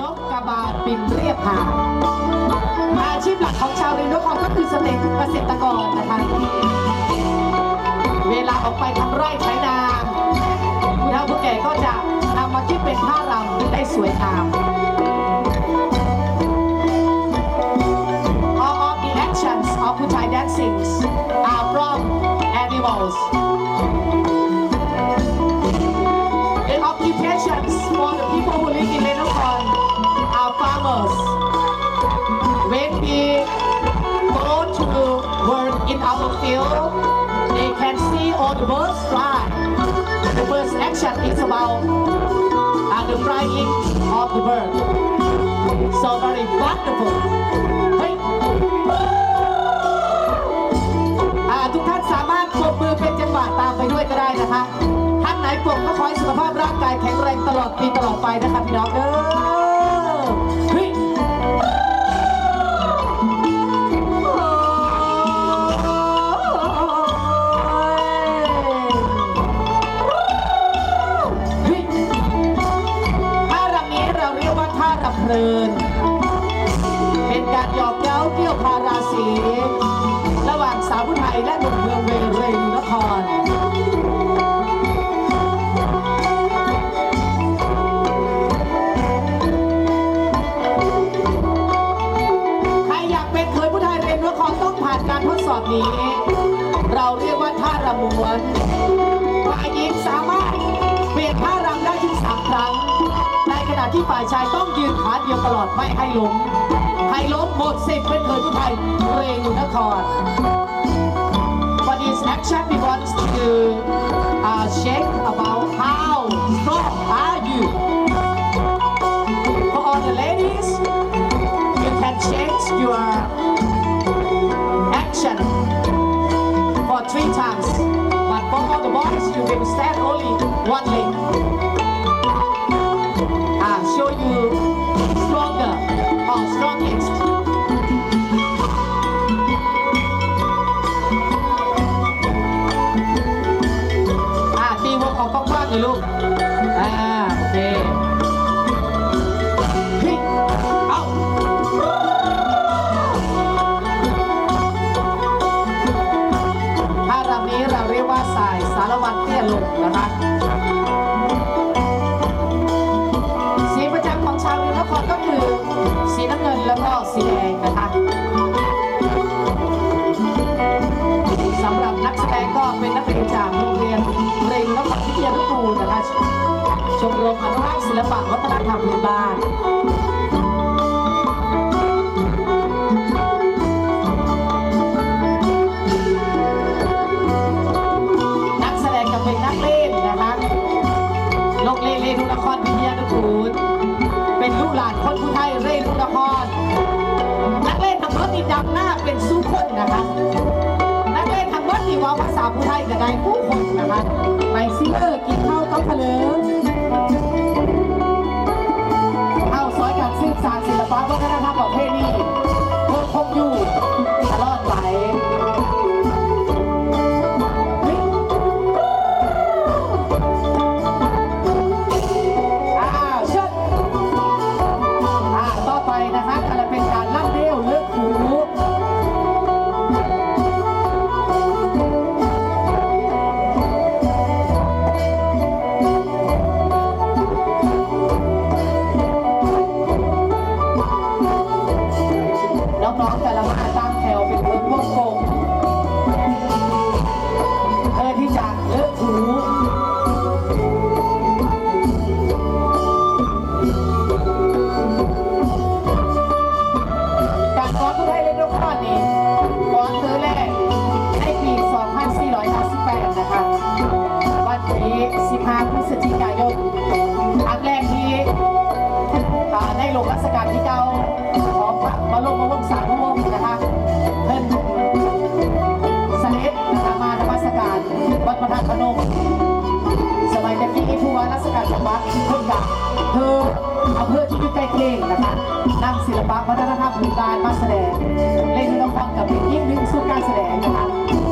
นกกระบาลบินเรียบหาดอาชีพหลักของชาวเรนนครก็คือเกษตรเกษตรกรนะคะ เวลาออกไปทำไร่ไถนาผู้เฒ่าผู้แก่ก็จะนำมาคิดเป็นท่ารำได้สวยงาม All of the actions of Puchai dancing are from animals. The occupations for the people who live in farmers. When we go to work in our field, they can see all the birds fly. The first action is about uh, the flying of the bird. So very wonderful. เฮ้ยอ่าทุกท่านสามารถปรบมือเป็นจังหวะตามไปด้วยก็ได้นะคะท่านไหนปรบก็ขอให้สุขภาพร่างกายแข็งแรงตลอดปีตลอดไปนะคะพี่น้องเด้อ นี้ เราเรียกว่าท่ารำมวนฝ่ายหญิงสามารถเปลี่ยนท่ารำได้ถึงสามครั้ง ในขณะที่ฝ่ายชายต้องยืนขาเดียวตลอดไม่ให้ล้มให้ล้มหมดสิทธิ์เป็นเคยผู้ไทยเรนุนคร For this action we want to uh, check about how strong are you For all the ladies you can change your action for three times. But for all the boys you will stand only one leg I'll show you นเตี้ยลงนะคะสีประจำของชาวเรือนครก็คือ สีน้ำเงินแล้วก็สีแดงนะคะสำหรับนักแสดงก็เป็นนักเรียนจากโรงเรียนเรนนครวิทยานุกูลนะคะชมรมอนุรักษ์ศิลปะวัฒนธรรมพื้นบ้าน ดำหน้าเป็นสู้คนนะคะนักเล่นทำรถตีว่าภาษาผู้ไทยกับได้ผู้คนนะคะไปซิเกอร์กินข้าต้องเพลิงเอาซอยการสืบสานศิลปะวัฒนธรรม หลวงรัชกาลที่เก้าของพระบรมวงศานุวงศ์นะคะเพิ่นเสด็จนะคะมานมัสการวัดพระธาตุพนมสมัยตะกี้ผู้ว่าราชการจังหวัดเพิ่งกับเธออำเภอที่อยู่ใกล้เคงนะคะนำศิลปะวัฒนธรรมพื้นบ้านมาแสดงเล่นละครกับเป็นยิ่งหนึ่งสู่การแสดงนะคะ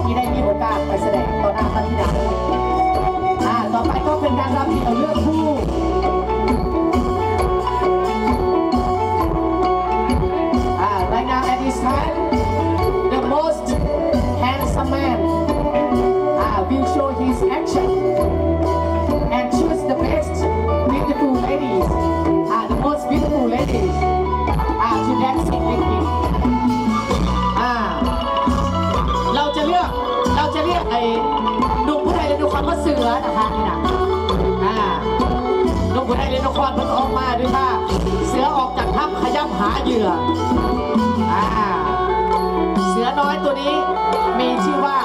ที่ได้มีโอกาสไปแสดงต่อหน้าพระธิดาอ่าต่อไปก็เป็นการรำที่เอาเลือกคู่ นะคะนี่นะอ่านกผู้ได้เล่นละครมันออกมาด้วยค่ะเสือออกจากถ้ำขย้ำหาเหยื่ออ่าเสือน้อยตัวนี้มีชื่อว่า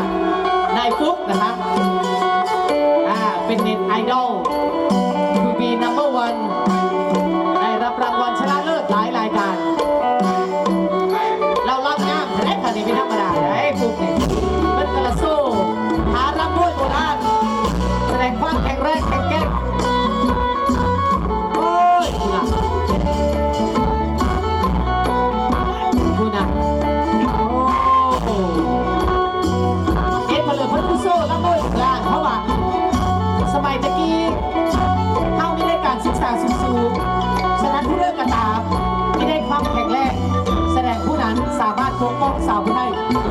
ปกป้องสาวผู้ใด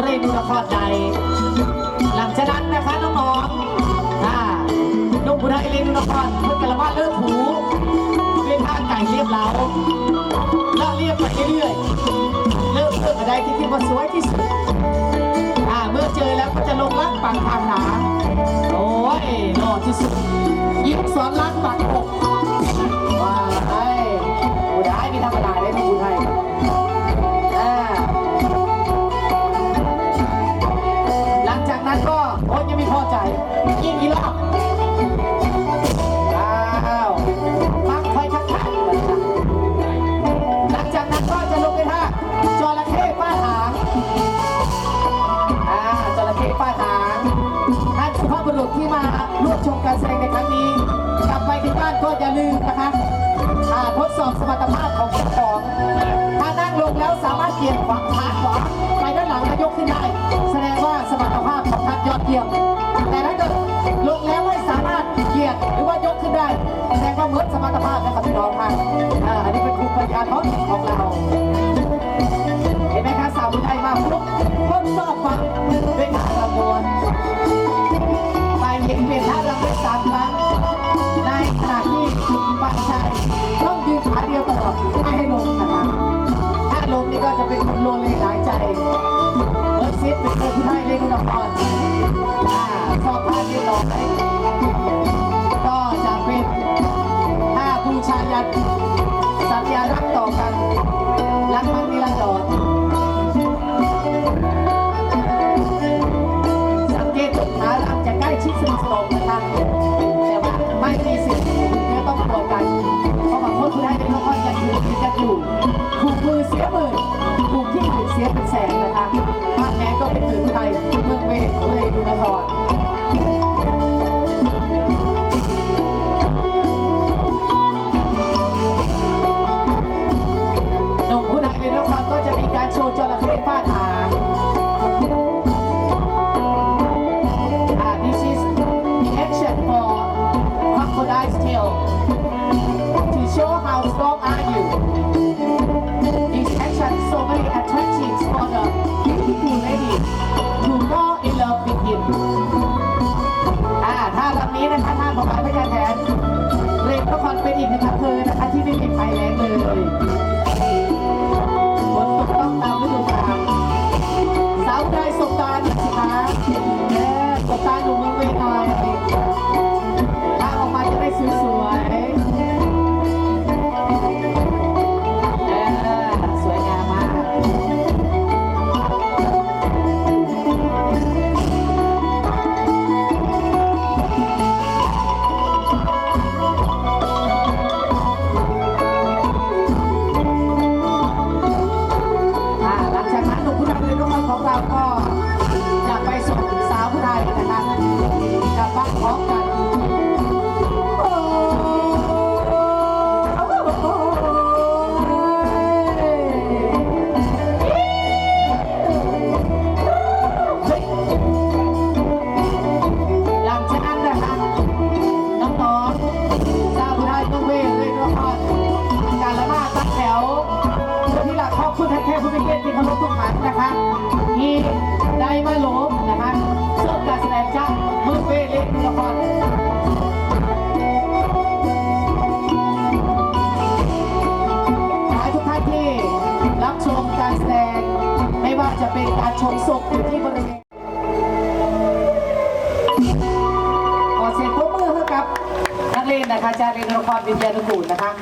เรนูนครใดหลังจากนั้นนะคะน้องๆอ่านุ่มผู้ใดเรนูนครเพื่อกระว่าเลิกหูด้วยท่าไก่เรียบเล้าแล้วเรียบไปเรื่อยๆเลิกเลิกอะไรที่คิดว่าสวยที่สุดอ่าเมื่อเจอแล้วก็จะลงรักปังทางหนาโอ้ยหล่อที่สุดยิงสอนรักปังอก บ้านก็อย่าลืมนะคะอ่าทดสอบสมรรถภาพของเจ้าของ ถ้านั่งลงแล้วสามารถเกี่ยงขวาขาขวาไปด้านหลังและยกขึ้นได้ แสดงว่าสมรรถภาพของท่านยอดเยี่ยม แต่ถ้าเกิดลงแล้วไม่สามารถเกี่ยงหรือว่ายกขึ้นได้ แสดงว่าเมดสมรรถภาพนะครับพี่น้องค่ะอ่าอันนี้เป็นครูปัญญาท้องถิ่นของเรา เห็นไหมคะสาวไทยมาปุ๊บคนชอบฟังเป็นขบวนไลิกซิดเป็นคนที่ให้เล่นละครอ่าชอบพาเรียบร้อยก็จะเป็นท่าบูชายันสัญญารักต่อกันรักมันนิรันดรสังเกตหาหลังจะใกล้ชิดสนิทสนมนะคะแต่ว่าไม่มีสิ่งที่เนื้อต้องกลัวกันเพราะบางคนคุณให้เป็นละครกันอยู่กันอยู่ถูกมือเสียหมื่นถูกที่อื่นเสียเป็นแสน เป็นอีกหนึ่งอำเภอนะคะที่ไม่มีภัยแรงเลย ขอบคุณแท้ๆผู้มีเกียรติที่เคารพทุกท่านนะคะที่ได้มาหลบนะคะเสิร์ฟการแสดงจากมือเวเล็กละครขอให้ทุกท่านที่รับชมการแสดง ไม่ว่าจะเป็นการชมศพอยู่ที่บริเวณขอเสียงปรบมือนะคะจากเรียนละครวิทยานุกูลนะคะ